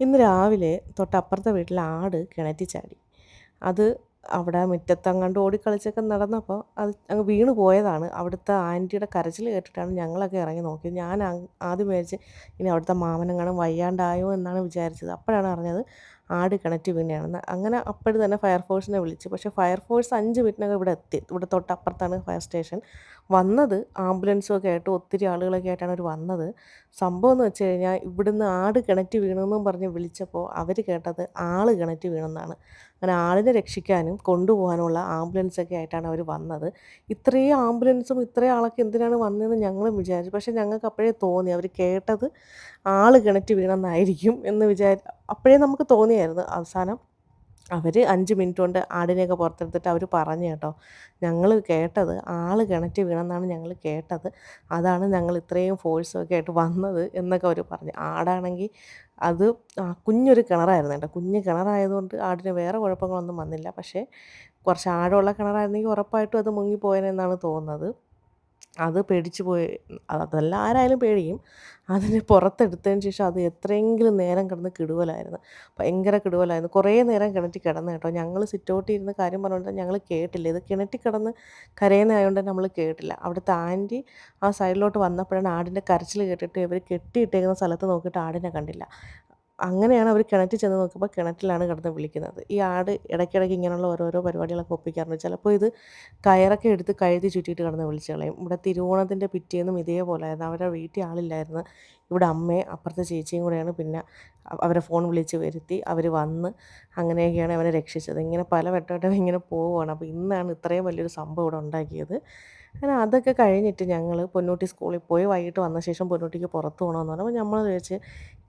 ഇന്ന് രാവിലെ തൊട്ടപ്പുറത്തെ വീട്ടിലെ ആട് കിണറ്റി ചാടി. അത് അവിടെ മുറ്റത്തങ്ങാണ്ട് ഓടിക്കളിച്ചൊക്കെ നടന്നപ്പോൾ അത് അങ്ങ് വീണ് പോയതാണ്. അവിടുത്തെ ആന്റിയുടെ കരച്ചിൽ കേട്ടിട്ടാണ് ഞങ്ങളൊക്കെ ഇറങ്ങി നോക്കിയത്. ഞാൻ ആദ്യം വിചാരിച്ച് ഇനി അവിടുത്തെ മാമനെങ്ങാനും വയ്യാണ്ടായോ എന്നാണ് വിചാരിച്ചത്. അപ്പോഴാണ് അറിഞ്ഞത് ആട് കിണറ്റ് വീണാണെന്ന്. അങ്ങനെ അപ്പോഴും തന്നെ ഫയർഫോഴ്സിനെ വിളിച്ചു. പക്ഷേ ഫയർഫോഴ്സ് അഞ്ച് മിനിറ്റിനകം ഇവിടെ എത്തി. ഇവിടെ തൊട്ടപ്പുറത്താണ് ഫയർ സ്റ്റേഷൻ വന്നത് ആംബുലൻസും ഒക്കെ ആയിട്ട് ഒത്തിരി ആളുകളൊക്കെ ആയിട്ടാണ് അവർ വന്നത്. സംഭവം എന്ന് വെച്ച് കഴിഞ്ഞാൽ ഇവിടുന്ന് ആട് കിണറ്റ് വീണെന്നും പറഞ്ഞ് വിളിച്ചപ്പോൾ അവർ കേട്ടത് ആൾ കിണറ്റ് വീണെന്നാണ്. അങ്ങനെ ആളിനെ രക്ഷിക്കാനും കൊണ്ടുപോകാനുള്ള ആംബുലൻസൊക്കെ ആയിട്ടാണ് അവർ വന്നത്. ഇത്രയും ആംബുലൻസും ഇത്രയും ആളൊക്കെ എന്തിനാണ് വന്നതെന്ന് ഞങ്ങളും വിചാരിച്ചു. പക്ഷേ ഞങ്ങൾക്ക് അപ്പോഴേ തോന്നി. അവർ കേട്ടത് ആൾ കിണറ്റ് വീണെന്നായിരിക്കും എന്ന് വിചാരി അപ്പോഴേ നമുക്ക് തോന്നിയായിരുന്നു. അവസാനം അവർ അഞ്ച് മിനിറ്റ് കൊണ്ട് ആടിനെയൊക്കെ പുറത്തെടുത്തിട്ട് അവർ പറഞ്ഞു കേട്ടോ. ഞങ്ങൾ കേട്ടത് ആൾ കിണറ്റി വീണെന്നാണ് ഞങ്ങൾ കേട്ടത്. അതാണ് ഞങ്ങൾ ഇത്രയും ഫോഴ്സൊക്കെ ആയിട്ട് വന്നത് എന്നൊക്കെ അവർ പറഞ്ഞു. ആടാണെങ്കിൽ അത് കുഞ്ഞൊരു കിണറായിരുന്നു കേട്ടോ. കുഞ്ഞ് കിണറായതുകൊണ്ട് ആടിന് വേറെ കുഴപ്പങ്ങളൊന്നും വന്നില്ല. പക്ഷേ കുറച്ച് ആഴമുള്ള കിണറായിരുന്നെങ്കിൽ ഉറപ്പായിട്ടും അത് മുങ്ങിപ്പോയനെന്നാണ് തോന്നുന്നത്. അത് പേടിച്ച് പോയി അതല്ല ആരായാലും പേടിക്കും അതിന് പുറത്തെടുത്തതിന് ശേഷം അത് എത്രയെങ്കിലും നേരം കിടന്ന് കിടുവലായിരുന്നു. ഭയങ്കര കിടുവലായിരുന്നു. കുറേ നേരം കിണറ്റി കിടന്നു കേട്ടോ. ഞങ്ങൾ സിറ്റൗട്ടിൽ ഇരുന്ന് കാര്യം പറഞ്ഞുകൊണ്ട് ഞങ്ങൾ കേട്ടില്ല. ഇത് കിണറ്റി കിടന്ന് കരയുന്നതായതുകൊണ്ട് നമ്മൾ കേട്ടില്ല. അവിടുത്തെ ആന്റി ആ സൈഡിലോട്ട് വന്നപ്പോഴാണ് ആടിന്റെ കരച്ചിൽ കേട്ടിട്ട് ഇവർ കെട്ടിയിട്ടേക്കുന്ന സ്ഥലത്ത് നോക്കിയിട്ട് ആടിനെ കണ്ടില്ല. അങ്ങനെയാണ് അവർ കിണറ്റിൽ ചെന്ന് നോക്കുമ്പോൾ കിണറ്റിലാണ് കിടന്ന് വിളിക്കുന്നത്. ഈ ആട് ഇടയ്ക്കിടയ്ക്ക് ഇങ്ങനെയുള്ള ഓരോരോ പരിപാടികളൊക്കെ ഒപ്പിക്കാറുണ്ട്. ചിലപ്പോൾ ഇത് കയറൊക്കെ എടുത്ത് കഴുതി ചുറ്റിയിട്ട് കിടന്ന് വിളിച്ചു കളയും. ഇവിടെ തിരുവോണത്തിന്റെ പിറ്റേന്നും ഇതേപോലെ ആയിരുന്നു. അവരുടെ വീട്ടിൽ ആളില്ലായിരുന്നു. ഇവിടെ അമ്മയും അപ്പുറത്തെ ചേച്ചിയും കൂടെയാണ് പിന്നെ അവരെ ഫോൺ വിളിച്ച് വരുത്തി അവർ വന്ന് അങ്ങനെയൊക്കെയാണ് അവനെ രക്ഷിച്ചത്. ഇങ്ങനെ പല വട്ടവട്ടം ഇങ്ങനെ പോവുകയാണ്. അപ്പോൾ ഇന്നാണ് ഇത്രയും വലിയൊരു സംഭവം ഇവിടെ ഉണ്ടാക്കിയത്. അങ്ങനെ അതൊക്കെ കഴിഞ്ഞിട്ട് ഞങ്ങൾ പൊന്നൂട്ടി സ്കൂളിൽ പോയി വൈകിട്ട് വന്ന ശേഷം പൊന്നൂട്ടിക്ക് പുറത്ത് പോകണമെന്ന് പറഞ്ഞപ്പോൾ നമ്മൾ ചോദിച്ച്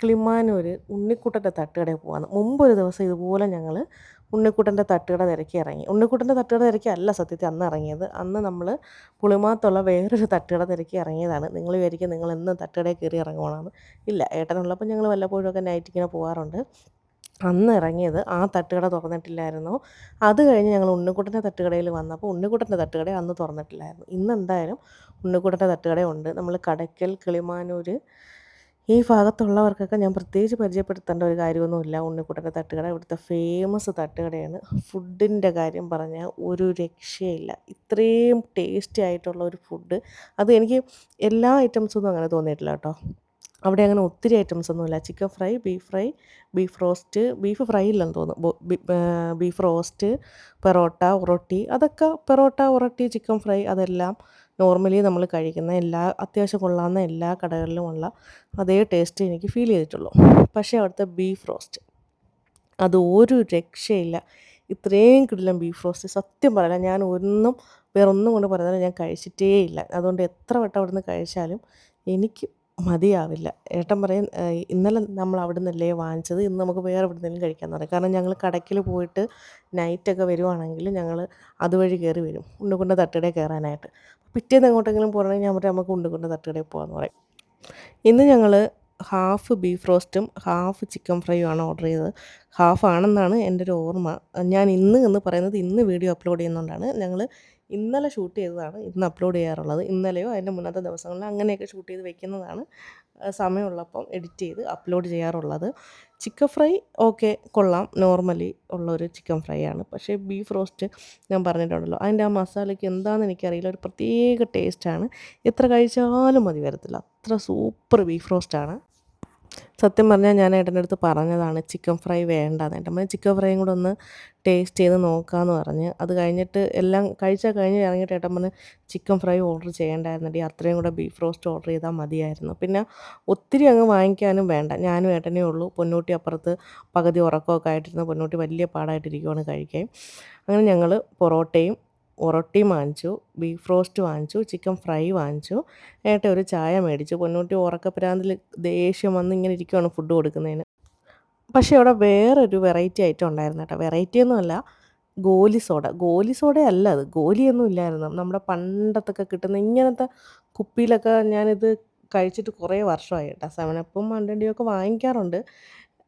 കിളിമാനൂർ ഉണ്ണിക്കുട്ടന്റെ തട്ടുകടയിൽ പോകാമെന്ന് മുമ്പൊരു ദിവസം ഇതുപോലെ ഞങ്ങൾ ഉണ്ണിക്കുട്ടന്റെ തട്ടുകട തിരക്കി ഇറങ്ങി. ഉണ്ണിക്കുട്ടന്റെ തട്ടുകട തിരക്കി അല്ല സത്യത്തിൽ അന്ന് ഇറങ്ങിയത്. അന്ന് നമ്മൾ പുളിമാത്തുള്ള വേറൊരു തട്ടുകട തിരക്കി ഇറങ്ങിയതാണ്. നിങ്ങൾ വിചാരിക്കും നിങ്ങൾ എന്നും തട്ടുകടയിൽ കയറി ഇറങ്ങുവാണെന്ന്. ഇല്ല ഏട്ടനുള്ളപ്പോൾ ഞങ്ങൾ വല്ലപ്പോഴുമൊക്കെ നൈറ്റ് ഇങ്ങനെ പോകാറുണ്ട് അന്ന് ഇറങ്ങിയത് ആ തട്ടുകട തുറന്നിട്ടില്ലായിരുന്നു. അത് കഴിഞ്ഞ് ഞങ്ങൾ ഉണ്ണിക്കുട്ടന്റെ തട്ടുകടയിൽ വന്നപ്പോൾ ഉണ്ണിക്കുട്ടന്റെ തട്ടുകട അന്ന് തുറന്നിട്ടില്ലായിരുന്നു. ഇന്ന് എന്തായാലും ഉണ്ണിക്കുട്ടന്റെ തട്ടുകടയുണ്ട്. നമ്മൾ കടയ്ക്കൽ കിളിമാനൂർ ഈ ഭാഗത്തുള്ളവർക്കൊക്കെ ഞാൻ പ്രത്യേകിച്ച് പരിചയപ്പെടുത്തേണ്ട ഒരു കാര്യമൊന്നുമില്ല. ഉണ്ണിക്കുട്ടന്റെ തട്ടുകട ഇവിടുത്തെ ഫേമസ് തട്ടുകടയാണ്. ഫുഡിന്റെ കാര്യം പറഞ്ഞാൽ ഒരു രക്ഷയില്ല. ഇത്രയും ടേസ്റ്റി ആയിട്ടുള്ള ഒരു ഫുഡ് അത് എനിക്ക് എല്ലാ ഐറ്റംസൊന്നും അങ്ങനെ തോന്നിയിട്ടില്ല കേട്ടോ. അവിടെ അങ്ങനെ ഒത്തിരി ഐറ്റംസ് ഒന്നുമില്ല. Chicken fry beef fry beef roast beef fry ഇല്ലെന്ന് തോന്നുന്നു. ബീഫ് റോസ്റ്റ് പെറോട്ട ഉറട്ടി അതൊക്കെ പെറോട്ട ഉറട്ടി ചിക്കൻ ഫ്രൈ അതെല്ലാം നോർമലി നമ്മൾ കഴിക്കുന്ന എല്ലാ അത്യാവശ്യം കൊള്ളാവുന്ന എല്ലാ കടകളിലുമുള്ള അതേ ടേസ്റ്റ് എനിക്ക് ഫീൽ ചെയ്തിട്ടുള്ളൂ. പക്ഷേ അവിടുത്തെ ബീഫ് റോസ്റ്റ് അത് ഒരു രക്ഷയില്ല. ഇത്രയും കിടിലം ബീഫ് റോസ്റ്റ് സത്യം പറയില്ല ഞാൻ ഒന്നും വേറൊന്നും കൊണ്ട് പറയുന്നില്ല ഞാൻ കഴിച്ചിട്ടേ ഇല്ല അതുകൊണ്ട് എത്ര വട്ടം അവിടുന്ന് കഴിച്ചാലും എനിക്ക് മതിയാവില്ല. ഏട്ടൻ പറയും ഇന്നലെ നമ്മൾ അവിടെ നിന്നല്ലേ വാങ്ങിച്ചത്? ഇന്ന് നമുക്ക് വേറെ എവിടെ നിന്നെങ്കിലും കഴിക്കാമെന്ന് പറയും. കാരണം ഞങ്ങൾ കടയ്ക്കൽ പോയിട്ട് നൈറ്റൊക്കെ വരുവാണെങ്കിൽ ഞങ്ങൾ അതുവഴി കയറി വരും. ഉണ്ണിക്കുണ്ട തട്ടുകടയിൽ കയറാനായിട്ട്. പിറ്റേന്ന് എങ്ങോട്ടെങ്കിലും പോകണമെങ്കിൽ ഞാൻ പറയും നമുക്ക് ഉണ്ണിക്കുണ്ട തട്ടുകടയിൽ പോകാമെന്ന് പറയും. ഇന്ന് ഞങ്ങൾ ഹാഫ് ബീഫ് റോസ്റ്റും ഹാഫ് ചിക്കൻ ഫ്രൈയും ആണ് ഓർഡർ ചെയ്തത്. ഹാഫ് ആണെന്നാണ് എന്റെ ഒരു ഓർമ്മ. ഞാൻ ഇന്ന് എന്ന് പറയുന്നത് ഇന്ന് വീഡിയോ അപ്ലോഡ് ചെയ്യുന്നതുകൊണ്ടാണ് ഞങ്ങൾ ഇന്നലെ ഷൂട്ട് ചെയ്തതാണ്. ഇന്ന് അപ്ലോഡ് ചെയ്യാറുള്ളത്. ഇന്നലെയോ അതിന്റെ മുന്നത്തെ ദിവസങ്ങളിൽ അങ്ങനെയൊക്കെ ഷൂട്ട് ചെയ്ത് വെക്കുന്നതാണ് സമയമുള്ളപ്പം എഡിറ്റ് ചെയ്ത് അപ്ലോഡ് ചെയ്യാറുള്ളത്. ചിക്കൻ ഫ്രൈ ഓക്കെ കൊള്ളാം. നോർമലി ഉള്ളൊരു ചിക്കൻ ഫ്രൈ ആണ്. പക്ഷേ ബീഫ് റോസ്റ്റ് ഞാൻ പറഞ്ഞിട്ടുണ്ടല്ലോ. അതിന്റെ ആ മസാലയ്ക്ക് എന്താണെന്ന് എനിക്കറിയില്ല. ഒരു പ്രത്യേക ടേസ്റ്റാണ് എത്ര കഴിച്ചാലും മതി വരത്തില്ല. അത്ര സൂപ്പർ ബീഫ് റോസ്റ്റാണ് സത്യം പറഞ്ഞാൽ ഞാൻ ഏട്ടന്റെ അടുത്ത് പറഞ്ഞതാണ് ചിക്കൻ ഫ്രൈ വേണ്ടാന്ന്. ഏട്ടൻ പറഞ്ഞാൽ ചിക്കൻ ഫ്രൈയും കൂടെ ഒന്ന് ടേസ്റ്റ് ചെയ്ത് നോക്കാമെന്ന് പറഞ്ഞ്. അത് കഴിഞ്ഞിട്ട് എല്ലാം കഴിച്ചാൽ കഴിഞ്ഞ് ഇറങ്ങിയിട്ട് ഏട്ടൻ പറഞ്ഞ് ചിക്കൻ ഫ്രൈ ഓർഡർ ചെയ്യേണ്ടായിരുന്നെങ്കിൽ അത്രയും കൂടെ ബീഫ് റോസ്റ്റ് ഓർഡർ ചെയ്താൽ മതിയായിരുന്നു. പിന്നെ ഒത്തിരി അങ്ങ് വാങ്ങിക്കാനും വേണ്ട. ഞാനും ഏട്ടനേ ഉള്ളൂ പൊന്നൂട്ടി അപ്പുറത്ത് പകുതി ഉറക്കമൊക്കെ ആയിട്ടിരുന്ന പൊന്നൂട്ടി വലിയ പാടായിട്ടിരിക്കുവാണ് കഴിക്കാൻ. അങ്ങനെ ഞങ്ങൾ പൊറോട്ടയും ഒറൊട്ടി വാങ്ങിച്ചു ബീഫ് റോസ്റ്റ് വാങ്ങിച്ചു ചിക്കൻ ഫ്രൈ വാങ്ങിച്ചു. ഏട്ടൻ ഒരു ചായ മേടിച്ചു. പൊന്നൂട്ടി ഉറക്കപ്രാന്തിൽ ദേഷ്യം വന്ന് ഇങ്ങനെ ഇരിക്കുവാണ് ഫുഡ് കൊടുക്കുന്നതിന്. പക്ഷേ അവിടെ വേറൊരു വെറൈറ്റി ഐറ്റം ഉണ്ടായിരുന്നു കേട്ടോ. വെറൈറ്റി ഒന്നുമല്ല ഗോലി സോഡ. ഗോലി സോഡ അല്ല അത്. ഗോലിയൊന്നും ഇല്ലായിരുന്നു. നമ്മുടെ പണ്ടത്തൊക്കെ കിട്ടുന്ന ഇങ്ങനത്തെ കുപ്പിയിലൊക്കെ ഞാനിത് കഴിച്ചിട്ട് കുറേ വർഷമായി കേട്ടോ. സെവനപ്പും മണ്ടണ്ടിയും ഒക്കെ വാങ്ങിക്കാറുണ്ട്.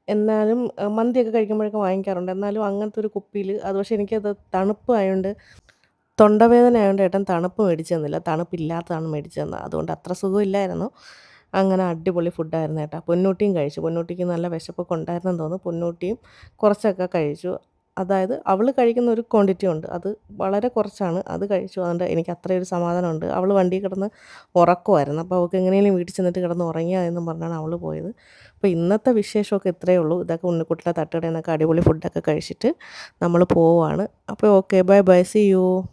എന്നാലും മന്തിയൊക്കെ കഴിക്കുമ്പോഴൊക്കെ വാങ്ങിക്കാറുണ്ട്. എന്നാലും അങ്ങനത്തെ ഒരു കുപ്പിയിൽ അത് പക്ഷേ എനിക്കത് തണുപ്പ് ആയതുകൊണ്ട് തൊണ്ടവേദന ആയതുകൊണ്ട് ഏട്ടൻ തണുപ്പ് മേടിച്ചു തന്നില്ല തണുപ്പില്ലാത്തതാണ് മേടിച്ചു തന്നത് അതുകൊണ്ട് അത്ര സുഖമില്ലായിരുന്നു. അങ്ങനെ അടിപൊളി ഫുഡായിരുന്നു ഏട്ടാ. പൊന്നൂട്ടിയും കഴിച്ചു. പൊന്നൂട്ടിക്ക് നല്ല വിശപ്പൊക്കെ ഉണ്ടായിരുന്നെന്ന് തോന്നുന്നു. പൊന്നൂട്ടിയും കുറച്ചൊക്കെ കഴിച്ചു. അതായത് അവൾ കഴിക്കുന്ന ഒരു ക്വാണ്ടിറ്റി ഉണ്ട്. അത് വളരെ കുറച്ചാണ്. അത് കഴിച്ചു. അതുകൊണ്ട് എനിക്ക് അത്രയൊരു സമാധാനമുണ്ട്. അവൾ വണ്ടി കിടന്ന് ഉറക്കമായിരുന്നു അപ്പോൾ അവൾക്ക് എങ്ങനെയെങ്കിലും വീട്ടിൽ ചെന്നിട്ട് കിടന്ന് ഉറങ്ങിയാൽ എന്നും പറഞ്ഞാണ് അവൾ പോയത്. അപ്പോൾ ഇന്നത്തെ വിശേഷമൊക്കെ ഇത്രയേ ഉള്ളൂ. ഇതൊക്കെ ഉണ്ണിക്കുട്ടിയുടെ തട്ടുകടയിൽ നിന്നൊക്കെ അടിപൊളി ഫുഡൊക്കെ കഴിച്ചിട്ട് നമ്മൾ പോവുകയാണ് അപ്പോൾ okay bye bye see you